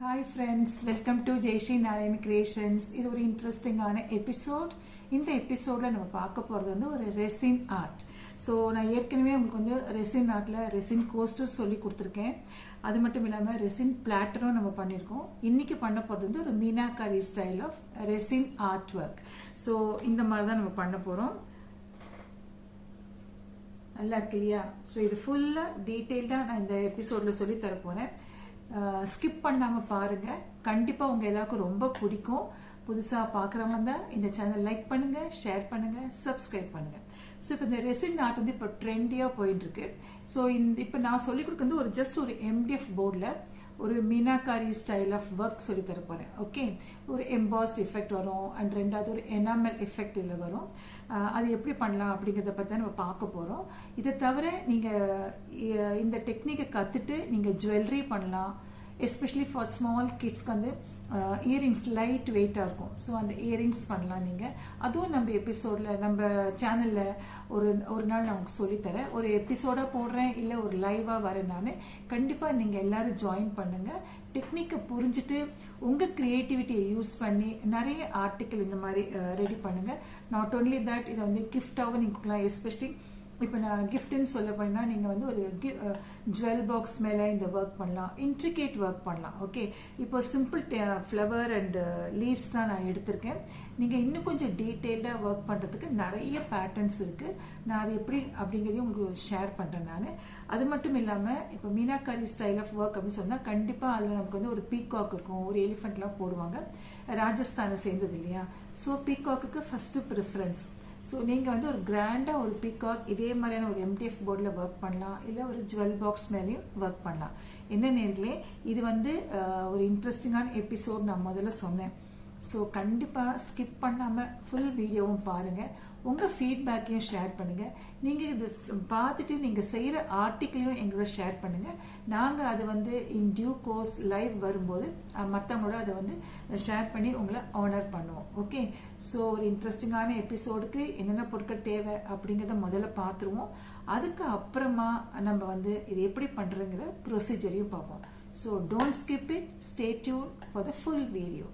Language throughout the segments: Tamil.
Hi friends welcome to Jaishree Narayan creations இது ஒரு இன்ட்ரெஸ்டிங்கான எபிசோட் இந்த எபிசோடில் நம்ம பார்க்க போகிறது வந்து ஒரு ரெசின் ஆர்ட் ஸோ நான் ஏற்கனவே உங்களுக்கு வந்து ரெசின் ஆர்ட்டில் ரெசின் கோஸ்டர்ஸ் சொல்லி கொடுத்துருக்கேன். அது மட்டும் இல்லாமல் ரெசின் பிளாட்டரும் நம்ம பண்ணியிருக்கோம். இன்றைக்கி பண்ண போகிறது வந்து ஒரு meenakari style of resin art work so இந்த மாதிரி தான் நம்ம பண்ண போகிறோம் நல்லா இருக்கு இல்லையா? ஸோ இது ஃபுல்லாக டீட்டெயில்டாக நான் இந்த எபிசோடில் சொல்லி தரப்போகிறேன் ஸ்கிப் பண்ணாமல் பாருங்கள் கண்டிப்பாக உங்கள் எல்லாருக்கும் ரொம்ப பிடிக்கும். புதுசாக பார்க்குறவங்க தான் இந்த சேனல் லைக் பண்ணுங்கள் ஷேர் பண்ணுங்கள் சப்ஸ்கிரைப் பண்ணுங்கள் ஸோ இப்போ இந்த ரெசின் ஆர்ட் வந்து இப்போ ட்ரெண்டியாக போயிட்டுருக்கு ஸோ இந்த இப்போ நான் சொல்லிக் கொடுக்குறது ஒரு ஜஸ்ட் ஒரு எம்டிஎஃப் போர்டில் ஒரு மீனாக்காரி ஸ்டைல் ஆஃப் ஒர்க் சொல்லி தர போகிறேன் ஓகே ஒரு எம்பாஸ்ட் எஃபெக்ட் வரும். அண்ட் ரெண்டாவது ஒரு எனாமல் எஃபெக்ட் இதில் வரும். அது எப்படி பண்ணலாம் அப்படிங்கிறத பற்றி நம்ம பார்க்க போகிறோம் இதை தவிர நீங்கள் இந்த டெக்னிக்கை கற்றுட்டு நீங்கள் ஜுவல்லரி பண்ணலாம். எஸ்பெஷலி ஃபார் ஸ்மால் கிட்ஸ்க்கு வந்து இயரிங்ஸ் லைட் வெயிட்டாக இருக்கும். ஸோ அந்த இயரிங்ஸ் பண்ணலாம் நீங்கள் அதுவும் நம்ம எபிசோடில் நம்ம சேனலில் ஒரு ஒரு நாள் நான் உங்களுக்கு சொல்லித்தரேன் ஒரு எபிசோடாக போடுறேன் இல்லை ஒரு லைவாக வரேன் நான். கண்டிப்பாக நீங்கள் எல்லோரும் ஜாயின் பண்ணுங்கள் டெக்னிக்கை புரிஞ்சுட்டு உங்கள் க்ரியேட்டிவிட்டியை யூஸ் பண்ணி நிறைய ஆர்டிக்கிள் இந்த மாதிரி ரெடி பண்ணுங்கள் நாட் ஓன்லி தட் இதை வந்து கிஃப்டாகவும் நீங்கள் கொடுக்கலாம். எஸ்பெஷலி இப்போ நான் கிஃப்ட்னு சொல்ல போனால் நீங்கள் வந்து ஒரு ஜுவல் பாக்ஸ் மேலே இந்த ஒர்க் பண்ணலாம். இன்ட்ரிகேட் ஒர்க் பண்ணலாம். ஓகே இப்போ சிம்பிள் ஃப்ளவர் அண்டு லீவ்ஸ் தான் நான் எடுத்திருக்கேன். நீங்கள் இன்னும் கொஞ்சம் டீட்டெயில்டாக ஒர்க் பண்ணுறதுக்கு நிறைய பேட்டர்ன்ஸ் இருக்குது நான் அது எப்படி அப்படிங்கிறதையும் உங்களுக்கு ஷேர் பண்ணுறேன் நான். அது மட்டும் இல்லாமல் இப்போ மீனாக்காரி ஸ்டைல் ஆஃப் ஒர்க் அப்படின்னு சொன்னால் கண்டிப்பாக அதில் நமக்கு வந்து ஒரு பீகாக் இருக்கும். ஒரு எலிஃபெண்ட்லாம் போடுவாங்க. ராஜஸ்தானை சேர்ந்தது இல்லையா? ஸோ பீகாக்கு ஃபஸ்ட்டு ப்ரிஃபரன்ஸ் ஸோ நீங்கள் வந்து ஒரு கிராண்டாக ஒரு பிகாக் இதே மாதிரியான ஒரு எம்டிஎஃப் போர்டில் ஒர்க் பண்ணலாம். இல்லை ஒரு ஜுவல் பாக்ஸ் மேலேயும் ஒர்க் பண்ணலாம். என்ன நேர்களே இது வந்து ஒரு இன்ட்ரெஸ்டிங்கான எபிசோட் நான் முதல்ல சொன்னேன். ஸோ கண்டிப்பாக ஸ்கிப் பண்ணாமல் ஃபுல் வீடியோவும் பாருங்கள் உங்கள் ஃபீட்பேக்கையும் ஷேர் பண்ணுங்கள் நீங்கள் இது பார்த்துட்டு நீங்கள் செய்கிற ஆர்டிக்கிளையும் எங்களோட ஷேர் பண்ணுங்கள் நாங்கள் அதை வந்து இன் டியூ கோர்ஸ் லைவ் வரும்போது மற்றவங்களோட அதை வந்து ஷேர் பண்ணி உங்களை ஆனர் பண்ணுவோம். ஓகே ஸோ ஒரு இன்ட்ரெஸ்டிங்கான எபிசோடுக்கு என்னென்ன பொருட்கள் தேவை அப்படிங்கிறத முதல்ல பார்த்துருவோம். அதுக்கு அப்புறமா நம்ம வந்து இது எப்படி பண்ணுறதுங்கிற ப்ரொசீஜரையும் பார்ப்போம். So don't skip it stay tuned for the full video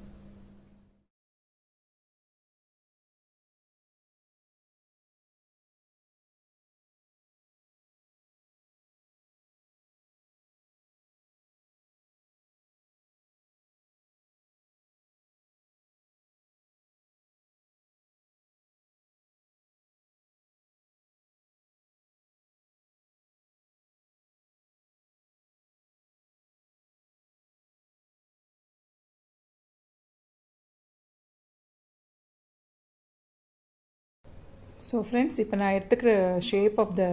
so friends இப்போ நான் எடுத்துக்கிற ஷேப் ஆஃப் த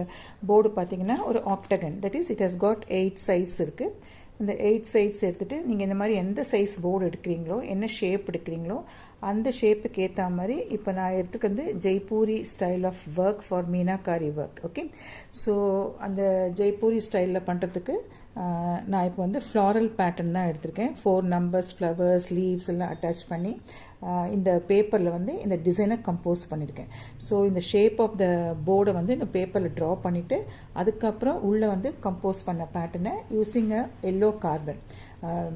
போர்டு பார்த்தீங்கன்னா ஒரு octagon that is it has got eight sides இருக்குது இந்த எயிட் சைட்ஸ் எடுத்துகிட்டு நீங்கள் இந்த மாதிரி எந்த சைஸ் போர்டு எடுக்கிறீங்களோ என்ன ஷேப் எடுக்கிறீங்களோ அந்த ஷேப்புக்கு ஏற்ற மாதிரி இப்போ நான் எடுத்துக்கிறது Jaipuri style of work for meenakari work okay so அந்த ஜெய்ப்பூரி ஸ்டைலில் பண்ணுறதுக்கு நான் இப்போ வந்து ஃப்ளாரல் பேட்டர்ன் தான் எடுத்திருக்கேன். ஃபோர் நம்பர்ஸ் ஃப்ளவர்ஸ் லீவ்ஸ் எல்லாம் அட்டாச் பண்ணி இந்த பேப்பரில் வந்து இந்த டிசைனை கம்போஸ் பண்ணியிருக்கேன் ஸோ இந்த ஷேப் ஆஃப் த போர்டை வந்து இந்த பேப்பரில் ட்ரா பண்ணிவிட்டு அதுக்கப்புறம் உள்ளே வந்து கம்போஸ் பண்ண பேட்டர்னை using a yellow carbon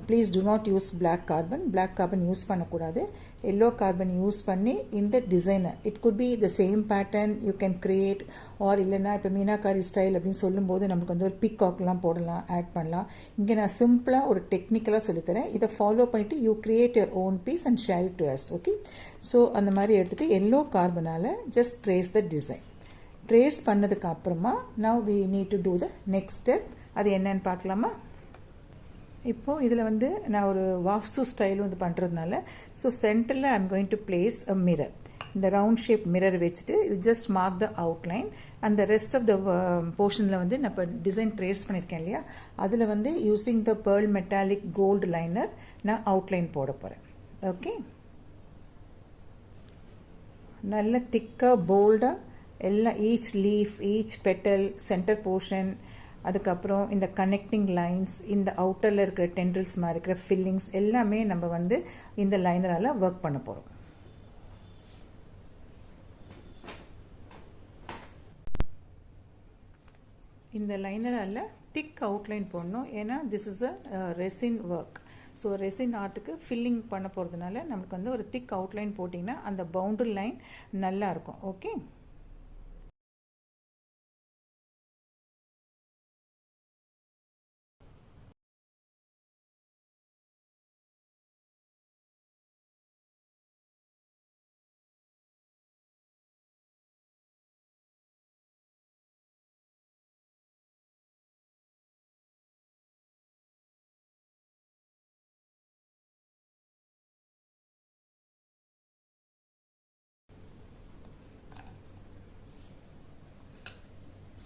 please do not use black carbon black carbon use பண்ணக்கூடாது. எல்லோ கார்பன் யூஸ் பண்ணி இந்த டிசைனை it good be the same pattern you can create or இல்லைன்னா இப்போ மீனாக்காரி ஸ்டைல் அப்படின்னு சொல்லும்போது நமக்கு வந்து ஒரு பிக்காக்லாம் போடலாம் ஆட் பண்ணலாம். இங்கே நான் சிம்பிளாக ஒரு டெக்னிக்கலாக சொல்லித்தரேன். இதை ஃபாலோ பண்ணிவிட்டு you create your own piece and share to us okay so அந்த மாதிரி எடுத்துகிட்டு yellow கார்பனால் just trace the design trace பண்ணதுக்கு அப்புறமா now we need to do the next step அது என்னன்னு பார்க்கலாமா? இப்போது இதில் வந்து நான் ஒரு வாஸ்து ஸ்டைல் வந்து பண்ணுறதுனால ஸோ சென்டரில் I'm going to place a mirror இந்த ரவுண்ட் ஷேப் மிரர் வச்சுட்டு இது ஜஸ்ட் மார்க் த அவுட்லைன் அந்த ரெஸ்ட் ஆஃப் த போர்ஷனில் வந்து நான் இப்போ டிசைன் ட்ரேஸ் பண்ணியிருக்கேன் இல்லையா? அதில் வந்து using the pearl metallic gold liner நான் அவுட்லைன் போட போகிறேன் ஓகே நல்ல திக்காக போல்டாக எல்லாம் each leaf each petal centre portion அதுக்கப்புறம் இந்த கனெக்டிங் லைன்ஸ் இந்த அவுட்டரில் இருக்கிற டென்டல்ஸ் மாதிரி இருக்கிற ஃபில்லிங்ஸ் எல்லாமே நம்ம வந்து இந்த லைனரால் ஒர்க் பண்ண போகிறோம் இந்த லைனரால் திக் அவுட்லைன் போடணும். ஏன்னா this is a resin work so resin ஆர்ட்டுக்கு filling பண்ண போகிறதுனால நமக்கு வந்து ஒரு திக் அவுட்லைன் போட்டிங்கன்னா அந்த பவுண்டரி லைன் நல்லா இருக்கும். ஓகே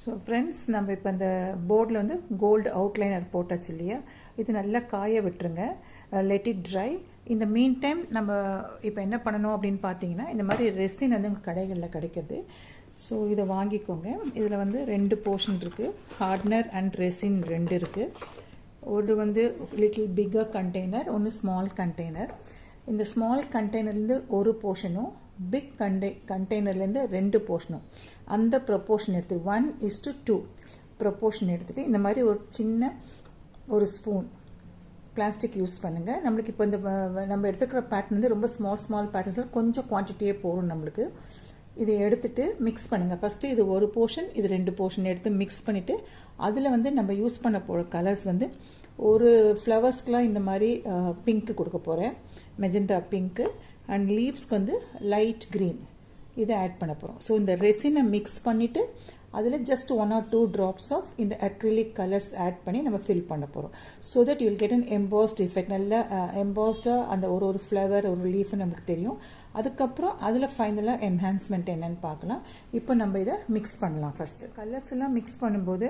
ஸோ ஃப்ரெண்ட்ஸ் நம்ம இப்போ இந்த போர்டில் வந்து கோல்டு அவுட்லைனர் போட்டாச்சு இல்லையா? இது நல்லா காய விட்டுருங்க. லெட் இட் ட்ரை இந்த மீன் டைம் நம்ம இப்போ என்ன பண்ணணும் அப்படின்னு பார்த்தீங்கன்னா இந்த மாதிரி ரெசின் வந்து கடைகளில் கிடைக்கிறது. ஸோ இதை வாங்கிக்கோங்க. இதில் வந்து ரெண்டு போர்ஷன் இருக்குது ஹார்ட்னர் அண்ட் ரெசின் ரெண்டு இருக்குது ஒரு வந்து லிட்டில் பிக்கர் கண்டெய்னர் ஒன்று ஸ்மால் கண்டெய்னர் இந்த ஸ்மால் கண்டெய்னர்லேருந்து ஒரு போர்ஷனும் பிக் கண்டெய் கண்டெய்னர்லேருந்து ரெண்டு போர்ஷனும் அந்த ப்ரொப்போர்ஷன் எடுத்து one is to two proportion எடுத்துகிட்டு இந்த மாதிரி ஒரு சின்ன ஒரு ஸ்பூன் பிளாஸ்டிக் யூஸ் பண்ணுங்கள் நம்மளுக்கு இப்போ இந்த நம்ம எடுத்துக்கிற பேட்டர்ன் வந்து ரொம்ப ஸ்மால் ஸ்மால் பேட்டர்ன்ஸில் கொஞ்சம் குவான்டிட்டியே போகும் நம்மளுக்கு. இதை எடுத்துட்டு மிக்ஸ் பண்ணுங்கள் ஃபஸ்ட்டு இது ஒரு போர்ஷன் இது ரெண்டு போர்ஷன் எடுத்து மிக்ஸ் பண்ணிவிட்டு அதில் வந்து நம்ம யூஸ் பண்ண போகிற கலர்ஸ் வந்து ஒரு ஃப்ளவர்ஸ்க்கெலாம் இந்த மாதிரி பிங்க்கு கொடுக்க போகிறேன் மெஜந்தா பிங்க்கு அண்ட் லீவ்ஸ்க்கு வந்து லைட் க்ரீன் இதை ஆட் பண்ண போகிறோம் ஸோ இந்த ரெசினை மிக்ஸ் பண்ணிவிட்டு அதில் just one or two drops of இந்த அக்ரிலிக் கலர்ஸ் ஆட் பண்ணி நம்ம ஃபில் பண்ண போகிறோம் so that you'll get an embossed effect நல்ல எம்பாஸ்டாக அந்த ஒரு ஒரு ஃப்ளவர் ஒரு லீஃப் நமக்கு தெரியும். அதுக்கப்புறம் அதில் ஃபைனலாக என்ஹான்ஸ்மெண்ட் என்னென்னு பார்க்கலாம். இப்போ நம்ம இதை மிக்ஸ் பண்ணலாம் ஃபஸ்ட்டு கலர்ஸ் எல்லாம் மிக்ஸ் பண்ணும்போது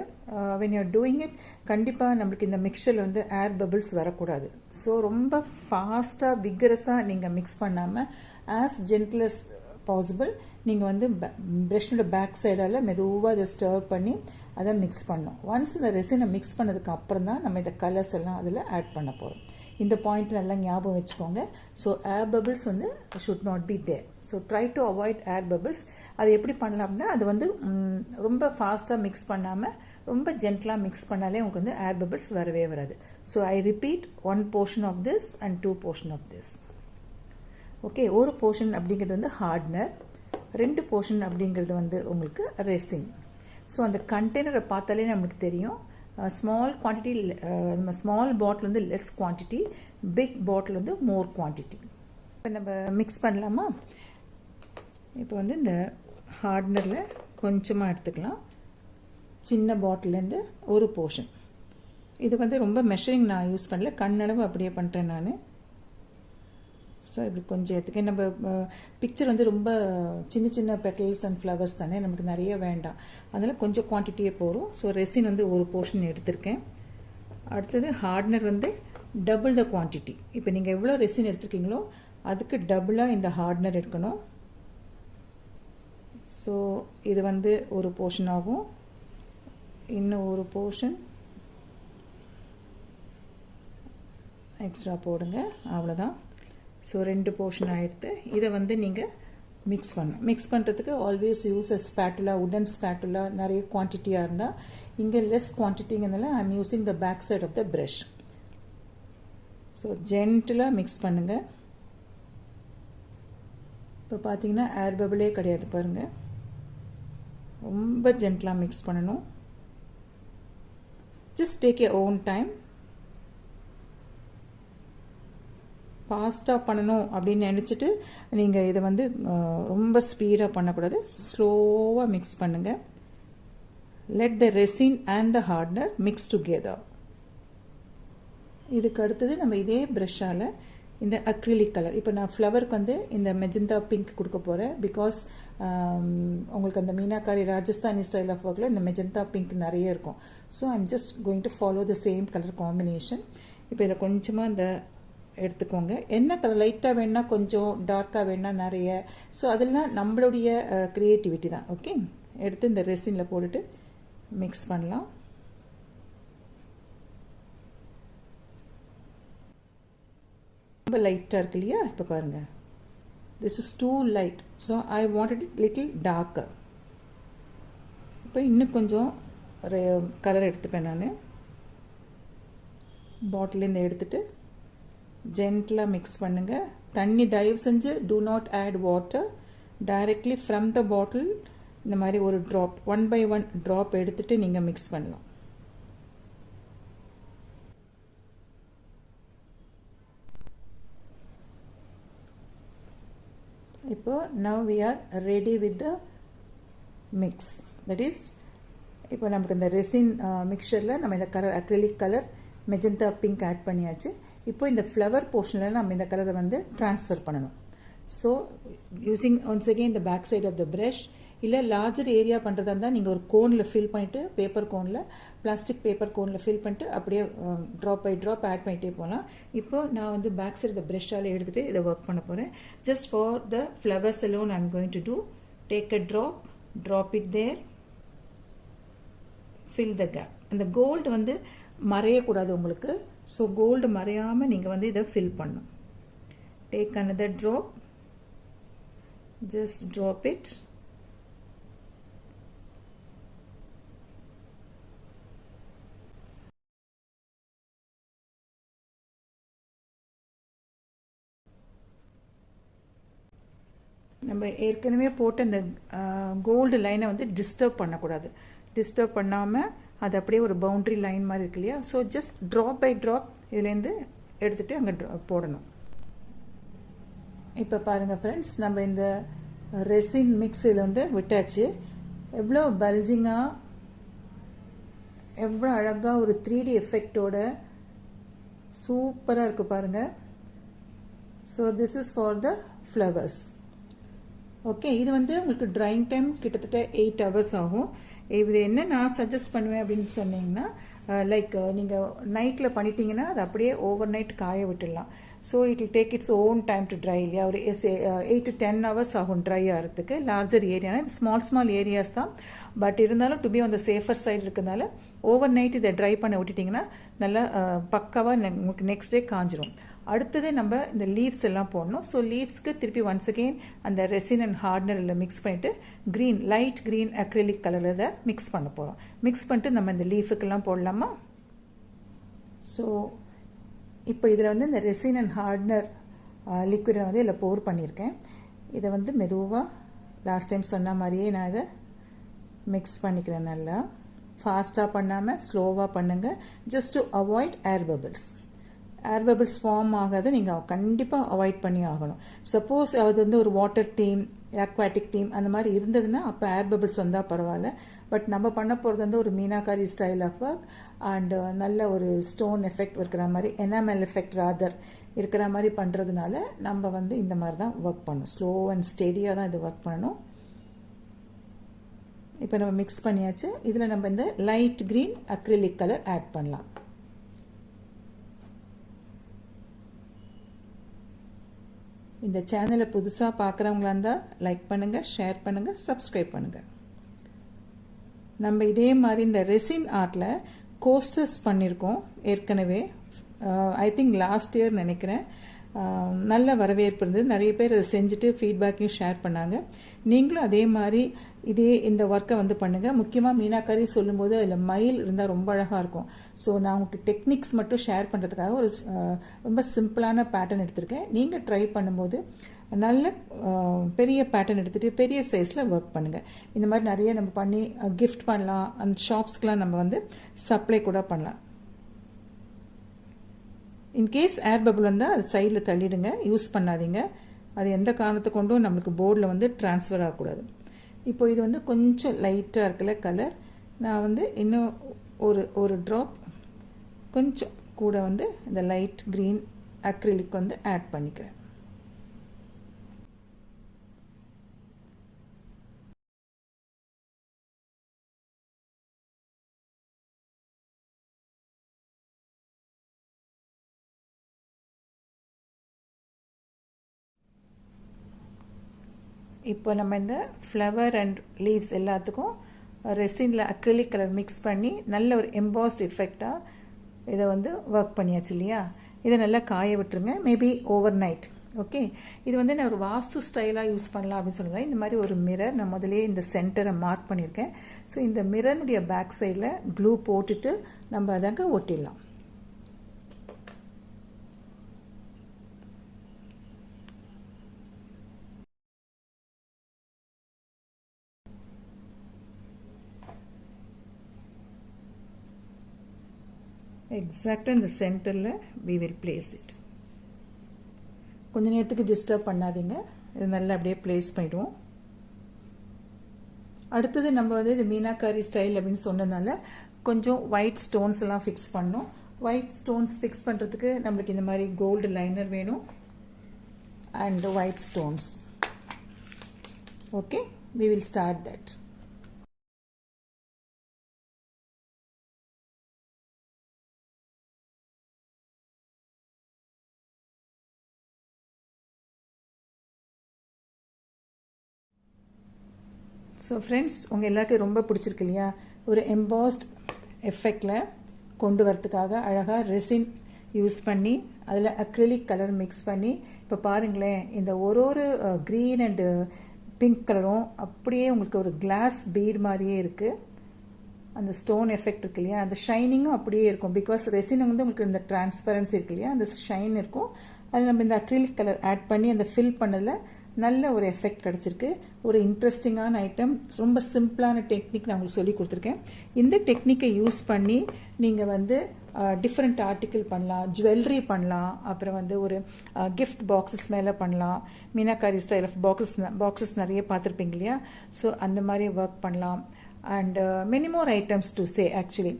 வென் யூஆர் டூயிங் இட் கண்டிப்பாக நம்மளுக்கு இந்த மிக்சரில் வந்து ஏர் பபிள்ஸ் வரக்கூடாது. ஸோ ரொம்ப ஃபாஸ்ட்டாக விக்ரஸாக நீங்கள் மிக்ஸ் பண்ணாமல் ஆஸ் ஜென்டிலஸ் பாசிபிள் நீங்கள் வந்து ப்ரெஷ்னோட பேக் சைடால் மெதுவாக அதை ஸ்டர் பண்ணி அதை மிக்ஸ் பண்ணோம் ஒன்ஸ் இந்த ரெசினை மிக்ஸ் பண்ணதுக்கு அப்புறம் தான் நம்ம இந்த கலர்ஸ் எல்லாம் அதில் ஆட் பண்ண போகிறோம் இந்த பாயிண்ட் நல்லா ஞாபகம் வச்சுக்கோங்க. ஸோ ஏர் பபிள்ஸ் வந்து should not be there so try to avoid air bubbles அது எப்படி பண்ணலாம்னா அது வந்து ரொம்ப ஃபாஸ்ட்டாக மிக்ஸ் பண்ணாமல் ரொம்ப ஜென்டலாக மிக்ஸ் பண்ணாலே உங்களுக்கு வந்து ஏர் பபிள்ஸ் வரவே வராது. So I repeat one portion of this and two portion of this okay ஒரு போர்ஷன் அப்படிங்கிறது வந்து ஹார்ட்னர் ரெண்டு போர்ஷன் அப்படிங்கிறது வந்து உங்களுக்கு ரெசின் ஸோ அந்த கண்டெய்னரை பார்த்தாலே நம்மளுக்கு தெரியும். ஸ்மால் uh, குவான்டிட்டி நம்ம ஸ்மால் பாட்டில் வந்து லெஸ் குவான்டிட்டி பிக் பாட்டில் வந்து மோர் குவான்டிட்டி இப்போ நம்ம மிக்ஸ் பண்ணலாமா? இப்போ வந்து இந்த ஹார்ட்னரில் கொஞ்சமாக எடுத்துக்கலாம். சின்ன பாட்டிலேருந்து ஒரு போர்ஷன் இது வந்து ரொம்ப மெஷரிங் நான் யூஸ் பண்ணல. கண்ணளவு அப்படியே பண்ணுறேன் நான். ஸோ இப்படி கொஞ்சம் எடுத்துக்க நம்ம பிக்சர் வந்து ரொம்ப சின்ன சின்ன பெட்டல்ஸ் அண்ட் ஃப்ளவர்ஸ் தானே? நமக்கு நிறைய வேண்டாம். அதனால் கொஞ்சம் குவான்டிட்டியே போகும் ஸோ ரெசின் வந்து ஒரு போர்ஷன் எடுத்திருக்கேன். அடுத்தது ஹார்ட்னர் வந்து டபுள் த குவான்டிட்டி இப்போ நீங்கள் எவ்வளோ ரெசின் எடுத்திருக்கீங்களோ அதுக்கு டபுளாக இந்த ஹார்ட்னர் எடுக்கணும். ஸோ இது வந்து ஒரு போர்ஷன் ஆகும். இன்னும் ஒரு போர்ஷன் எக்ஸ்ட்ரா போடுங்க. அவ்வளோதான் ஸோ ரெண்டு போர்ஷன் ஆகிடுது இதை வந்து நீங்கள் மிக்ஸ் பண்ணணும் மிக்ஸ் பண்ணுறதுக்கு ஆல்வேஸ் யூஸ் அ ஸ்பேட்டுலா உடன் ஸ்பேட்டுலா நிறைய குவான்டிட்டியாக இருந்தால் இங்கே less குவான்டிட்டிங்கிறதுனால I am using the back side of the brush so ஜென்டிலாக mix பண்ணுங்கள் இப்போ பார்த்தீங்கன்னா ஏர் பபிளே கிடையாது பாருங்கள் ரொம்ப ஜென்டலாக மிக்ஸ் பண்ணணும். Just take a own time ஃபாஸ்ட்டாக பண்ணணும் அப்படின்னு நினச்சிட்டு நீங்கள் இதை வந்து ரொம்ப ஸ்பீடாக பண்ணக்கூடாது. ஸ்லோவாக மிக்ஸ் பண்ணுங்கள் let the resin and the hardener mix together இதுக்கு அடுத்தது நம்ம இதே ப்ரெஷ்ஷால் இந்த அக்ரிலிக் கலர் இப்போ நான் ஃப்ளவருக்கு வந்து இந்த மெஜந்தா பிங்க் கொடுக்க போகிறேன் பிகாஸ் உங்களுக்கு அந்த மீனாக்காரி ராஜஸ்தானி ஸ்டைல் ஆஃப் ஒர்க்கில் இந்த மெஜந்தா பிங்க் நிறைய இருக்கும். So I'm just going to follow the same colour combination இப்போ இதில் கொஞ்சமாக இந்த எடுத்துக்கோங்க. என்ன கலர் லைட்டாக வேணால் கொஞ்சம் டார்க்காக வேணால் நிறைய. ஸோ அதெல்லாம் நம்மளுடைய க்ரியேட்டிவிட்டி தான். ஓகே எடுத்து இந்த ரெசினில் போட்டுட்டு மிக்ஸ் பண்ணலாம். ரொம்ப லைட்டாக இருக்கு இல்லையா? இப்போ பாருங்கள் this is too light so I wanted it little darker இப்போ இன்னும் கொஞ்சம் கலர் எடுத்துப்பேன் நான். பாட்டிலேருந்து எடுத்துகிட்டு ஜென்டிலாக மிக்ஸ் பண்ணுங்கள் தண்ணி தயவு செஞ்சு do not add water directly from the bottle இந்த மாதிரி ஒரு drop one by one drop எடுத்துகிட்டு நீங்கள் மிக்ஸ் பண்ணலாம். இப்போ now we are ready with the mix that is இப்போ நமக்கு இந்த ரெசின் மிக்சரில் நம்ம இந்த colour acrylic colour magenta pink add பண்ணியாச்சு. இப்போ இந்த ஃப்ளவர் போர்ஷனில் நம்ம இந்த கலரை வந்து ட்ரான்ஸ்ஃபர் பண்ணணும். ஸோ யூஸிங் ஒன்ஸ் அகெயின் இந்த back side of the brush இல்லை லார்ஜர் ஏரியா பண்ணுறதா இருந்தால் நீங்கள் ஒரு கோனில் ஃபில் பண்ணிவிட்டு பேப்பர் கோனில் பிளாஸ்டிக் பேப்பர் கோனில் ஃபில் பண்ணிட்டு அப்படியே ட்ராப் பை ட்ராப் ஆட் பண்ணிகிட்டே போகலாம். இப்போ நான் வந்து பேக் சைடு இந்த ப்ரெஷ்ஷால் எடுத்துகிட்டு இதை ஒர்க் பண்ண போகிறேன் just for the flowers alone I'm going to do take a drop drop it there fill the gap அந்த கோல்டு வந்து மறையக்கூடாது உங்களுக்கு. ஸோ கோல்டு மறையாமல் நீங்கள் வந்து இதை ஃபில் பண்ணும் take another drop just drop it நம்ம ஏற்கனவே போட்ட அந்த கோல்டு லைனை வந்து டிஸ்டர்ப் பண்ணக்கூடாது. டிஸ்டர்ப் பண்ணாமல் அது அப்படியே ஒரு பவுண்ட்ரி லைன் மாதிரி இருக்கு இல்லையா? So just drop by drop இதுலேருந்து எடுத்துகிட்டு அங்கே போடணும். இப்போ பாருங்கள் ஃப்ரெண்ட்ஸ் நம்ம இந்த ரெசின் மிக்ஸில் வந்து விட்டாச்சு. எவ்வளோ பல்ஜிங்காக எவ்வளோ அழகாக ஒரு த்ரீ டி எஃபெக்டோட சூப்பராக இருக்குது பாருங்கள் so this is for the flowers okay இது வந்து உங்களுக்கு ட்ரைங் டைம் கிட்டத்தட்ட எயிட் ஹவர்ஸ் ஆகும். இது என்ன நான் சஜஸ்ட் பண்ணுவேன் அப்படின்னு சொன்னீங்கன்னா லைக் நீங்கள் நைட்டில் பண்ணிட்டீங்கன்னா அது அப்படியே ஓவர் நைட் காய விட்டுடலாம். So it'll take its own time to dry இல்லையா? ஒரு எஸ் எயிட் டு டென் ஹவர்ஸ் ஆகும் ட்ரை ஆகிறதுக்கு லார்ஜர் ஏரியானா ஸ்மால் ஸ்மால் ஏரியாஸ் தான். பட் இருந்தாலும் டு பி அந்த சேஃபர் சைடு இருக்கிறதுனால ஓவர் நைட் இதை ட்ரை பண்ண விட்டுட்டிங்கன்னா நல்லா பக்காவாக உங்களுக்கு நெக்ஸ்ட் டே காஞ்சிரும். அடுத்தது நம்ம இந்த லீவ்ஸ் எல்லாம் போடணும். ஸோ லீவ்ஸ்க்கு திருப்பி ஒன்ஸ் அகெயின் அந்த ரெசின் அண்ட் ஹார்ட்னரில் மிக்ஸ் பண்ணிவிட்டு க்ரீன் லைட் க்ரீன் அக்ரிலிக் கலரில் இதை மிக்ஸ் பண்ண போகிறோம் மிக்ஸ் பண்ணிட்டு நம்ம இந்த லீஃபுக்கெல்லாம் போடலாமா? ஸோ இப்போ இதில் வந்து இந்த ரெசின் அண்ட் ஹார்ட்னர் லிக்விடை வந்து இதில் போர் பண்ணியிருக்கேன். இதை வந்து மெதுவாக லாஸ்ட் டைம் சொன்ன மாதிரியே நான் இதை மிக்ஸ் பண்ணிக்கிறேன் நல்லா. ஃபாஸ்ட்டாக பண்ணாமல் ஸ்லோவாக பண்ணுங்கள் just to avoid air bubbles air bubbles form ஆகாத. நீங்கள் கண்டிப்பாக அவாய்ட் பண்ணி ஆகணும். சப்போஸ் அது வந்து ஒரு வாட்டர் தீம் ஆக்வாட்டிக் தீம் அந்த மாதிரி இருந்ததுன்னா அப்போ ஏர் பபிள்ஸ் வந்தால் பரவாயில்ல. பட் நம்ம பண்ண போகிறது வந்து ஒரு meenakari style of work and நல்ல ஒரு ஸ்டோன் எஃபெக்ட் இருக்கிற மாதிரி எனாமல் எஃபெக்ட் ராதர் இருக்கிற மாதிரி பண்ணுறதுனால நம்ம வந்து இந்த மாதிரி தான் ஒர்க் பண்ணணும். ஸ்லோ அண்ட் ஸ்டெடியாக தான் இது ஒர்க் பண்ணணும். இப்போ நம்ம மிக்ஸ் பண்ணியாச்சு. இதில் நம்ம இந்த light green acrylic colour add பண்ணலாம். இந்த சேனலை புதுசாக பார்க்குறவங்களா இருந்தால் லைக் பண்ணுங்கள் ஷேர் பண்ணுங்கள் சப்ஸ்கிரைப் பண்ணுங்கள் நம்ம இதே மாதிரி இந்த ரெசின் ஆர்ட்டில் கோஸ்டர்ஸ் பண்ணியிருக்கோம் ஏற்கனவே. ஐ திங்க் லாஸ்ட் இயர் நினைக்கிறேன். நல்ல வரவேற்பு இருந்தது. நிறைய பேர் அதை செஞ்சுட்டு ஃபீட்பேக்கையும் ஷேர் பண்ணாங்க. நீங்களும் அதே மாதிரி இதே இந்த ஒர்க்கை வந்து பண்ணுங்கள் முக்கியமாக மீனாக்காரி சொல்லும்போது அதில் மயில் இருந்தால் ரொம்ப அழகாக இருக்கும். ஸோ நான் உங்களுக்கு டெக்னிக்ஸ் மட்டும் ஷேர் பண்ணுறதுக்காக ஒரு ரொம்ப சிம்பிளான பேட்டர்ன் எடுத்திருக்கேன். நீங்கள் ட்ரை பண்ணும்போது நல்ல பெரிய பேட்டர்ன் எடுத்துகிட்டு பெரிய சைஸில் ஒர்க் பண்ணுங்கள் இந்த மாதிரி நிறைய நம்ம பண்ணி கிஃப்ட் பண்ணலாம். அந்த ஷாப்ஸ்க்கெலாம் நம்ம வந்து சப்ளை கூட பண்ணலாம். இன்கேஸ் ஏர் பபுள் வந்தால் அது சைடில் தள்ளிடுங்க. யூஸ் பண்ணாதீங்க. அது எந்த காரணத்தை கொண்டும் நம்மளுக்கு போர்டில் வந்து ட்ரான்ஸ்ஃபர் ஆகக்கூடாது. இப்போ இது வந்து கொஞ்சம் லைட்டாக இருக்கல கலர் நான் வந்து இன்னும் ஒரு ஒரு ட்ராப் கொஞ்சம் கூட வந்து இந்த லைட் க்ரீன் அக்ரிலிக் வந்து ஆட் பண்ணிக்கிறேன். இப்போ நம்ம இந்த ஃப்ளவர் அண்ட் லீவ்ஸ் எல்லாத்துக்கும் ரெசினில் அக்ரிலிக் கலர் மிக்ஸ் பண்ணி நல்ல ஒரு எம்பாஸ்ட் எஃபெக்டாக இதை வந்து ஒர்க் பண்ணியாச்சு இல்லையா? இதை நல்லா காய விட்டுருங்க. மேபி ஓவர் நைட் ஓகே இது வந்து நான் ஒரு வாஸ்து ஸ்டைலாக யூஸ் பண்ணலாம் அப்படின்னு சொல்லுங்கள் இந்த மாதிரி ஒரு மிரர் நான் முதலே இந்த சென்டரை மார்க் பண்ணியிருக்கேன். ஸோ இந்த மிரனுடைய பேக் சைடில் க்ளூ போட்டுட்டு நம்ம அதாங்க ஒட்டிடலாம். எக்ஸாக்டாக இந்த சென்டரில் வி வில் பிளேஸ் இட் கொஞ்ச நேரத்துக்கு டிஸ்டர்ப் பண்ணாதீங்க. இது நல்லா அப்படியே பிளேஸ் பண்ணிடுவோம். அடுத்தது நம்ம வந்து இது மீனாக்காரி ஸ்டைல் அப்படின்னு சொன்னதுனால கொஞ்சம் ஒயிட் ஸ்டோன்ஸ் எல்லாம் ஃபிக்ஸ் பண்ணோம் ஒயிட் ஸ்டோன்ஸ் ஃபிக்ஸ் பண்ணுறதுக்கு நம்மளுக்கு இந்த மாதிரி கோல்டு லைனர் வேணும். And white stones okay we will start that so friends உங்கள் எல்லாருக்கும் ரொம்ப பிடிச்சிருக்கு இல்லையா? ஒரு எம்பாஸ்ட் எஃபெக்டில் கொண்டு வரத்துக்காக அழகாக ரெசின் யூஸ் பண்ணி அதில் அக்ரிலிக் கலர் மிக்ஸ் பண்ணி இப்போ பாருங்களேன் இந்த ஒரு ஒரு க்ரீன் அண்டு பிங்க் கலரும் அப்படியே உங்களுக்கு ஒரு கிளாஸ் பீட் மாதிரியே இருக்குது அந்த ஸ்டோன் எஃபெக்ட் இருக்கு இல்லையா? அந்த ஷைனிங்கும் அப்படியே இருக்கும். பிகாஸ் ரெசின் வந்து உங்களுக்கு இந்த டிரான்ஸ்பரன்சி இருக்கு இல்லையா? அந்த ஷைன் இருக்கும். அது நம்ம இந்த அக்ரிலிக் கலர் ஆட் பண்ணி அந்த ஃபில் பண்ணதில் நல்ல ஒரு எஃபெக்ட் கிடச்சிருக்கு. ஒரு இன்ட்ரெஸ்டிங்கான ஐட்டம் ரொம்ப சிம்பிளான டெக்னிக் நான் உங்களுக்கு சொல்லி கொடுத்துருக்கேன். இந்த டெக்னிக்கை யூஸ் பண்ணி நீங்கள் வந்து டிஃப்ரெண்ட் ஆர்டிக்கிள் பண்ணலாம். ஜுவல்லரி பண்ணலாம். அப்புறம் வந்து ஒரு கிஃப்ட் பாக்ஸஸ் மேலே பண்ணலாம். Meenakari style of boxes boxes நிறைய பார்த்துருப்பீங்க இல்லையா? ஸோ அந்த மாதிரி ஒர்க் பண்ணலாம். And many more items to say actually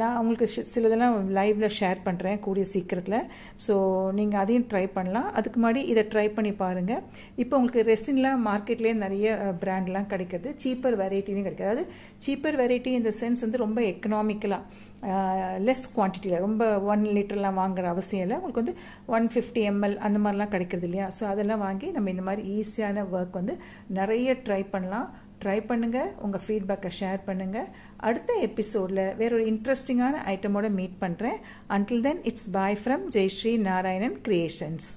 நான் உங்களுக்கு சிலதெல்லாம் லைவில் ஷேர் பண்ணுறேன் கூடிய சீக்கிரத்தில். ஸோ நீங்கள் அதையும் ட்ரை பண்ணலாம். அதுக்கு முன்னாடி இதை ட்ரை பண்ணி பாருங்கள் இப்போ உங்களுக்கு ரெசின்லாம் மார்க்கெட்லேயே நிறைய பிராண்ட்லாம் கிடைக்கிறது. சீப்பர் வெரைட்டிலையும் கிடைக்காது அதாவது சீப்பர் வெரைட்டி இந்த சென்ஸ் வந்து ரொம்ப எக்கனாமிக்கலாக லெஸ் குவான்டிட்டியில் ரொம்ப ஒன் லிட்டர்லாம் வாங்குற அவசியம் இல்லை. உங்களுக்கு வந்து ஒன் ஃபிஃப்டி எம்எல் அந்த மாதிரிலாம் கிடைக்கிறது இல்லையா? ஸோ அதெல்லாம் வாங்கி நம்ம இந்த மாதிரி ஈஸியான ஒர்க் வந்து நிறைய ட்ரை பண்ணலாம். ட்ரை பண்ணுங்கள் உங்கள் ஃபீட்பேக்கை ஷேர் பண்ணுங்கள் அடுத்த எபிசோடில் வேற ஒரு இன்ட்ரெஸ்டிங்கான ஐட்டமோட மீட் பண்ணுறேன் until then it's bye from Jaishree Narayanan creations